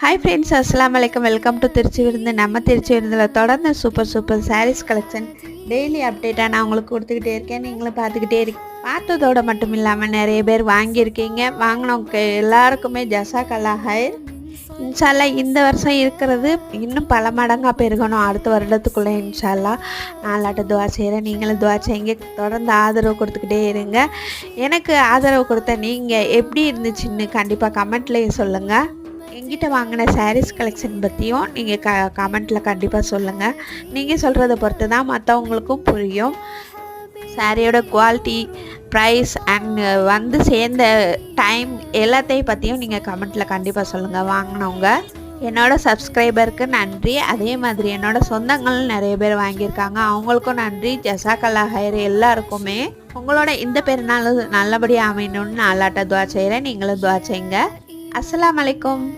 Hi friends அஸ்லாம் வலைக்கம் welcome to Trichy விருந்து நம்ம திருச்சி விருந்தில் தொடர்ந்து super super sarees collection daily அப்டேட்டாக நான் உங்களுக்கு கொடுத்துக்கிட்டே இருக்கேன். நீங்களும் பார்த்துக்கிட்டே இருக்கு பார்த்ததோட மட்டும் இல்லாமல் நிறைய பேர் வாங்கியிருக்கீங்க. வாங்கினவங்க எல்லாருக்குமே ஜசாக் ஹைர். இன்ஷால்லா இந்த வருஷம் இருக்கிறது இன்னும் பல மடங்காக பெருகணும். அடுத்த வருடத்துக்குள்ளே இன்ஷால்லா நாலாட்ட துவா செய்கிறேன் நீங்களும் துவா செய்யுங்க. தொடர்ந்து ஆதரவு கொடுத்துக்கிட்டே இருங்க. எனக்கு ஆதரவு கொடுத்த நீங்கள் எப்படி இருந்துச்சுன்னு கண்டிப்பாக கமெண்ட்லேயே சொல்லுங்கள் எங்கிட்ட வாங்கின சாரீஸ் கலெக்ஷன் பற்றியும் நீங்கள் க கமெண்ட்டில் கண்டிப்பாக சொல்லுங்கள் நீங்கள் சொல்கிறத பொறுத்து தான் மற்றவங்களுக்கும் புரியும். சாரியோட குவாலிட்டி ப்ரைஸ் அண்ட் வந்து சேர்ந்த டைம் எல்லாத்தையும் பற்றியும் நீங்கள் கமெண்ட்டில் கண்டிப்பாக சொல்லுங்கள் வாங்கினவங்க என்னோடய சப்ஸ்கிரைபருக்கு நன்றி. அதே மாதிரி என்னோடய சொந்தங்கள் நிறைய பேர் வாங்கியிருக்காங்க. அவங்களுக்கும் நன்றி. ஜசாக்கல்லா ஹயர் எல்லாருக்குமே. உங்களோட இந்த பெருநாள் நல்லபடியாக அமையணும்னு நான் அல்லாட்ட துவா செய்கிறேன் நீங்களும் துவா செய்யுங்க அஸ்லாம் வலைக்கம்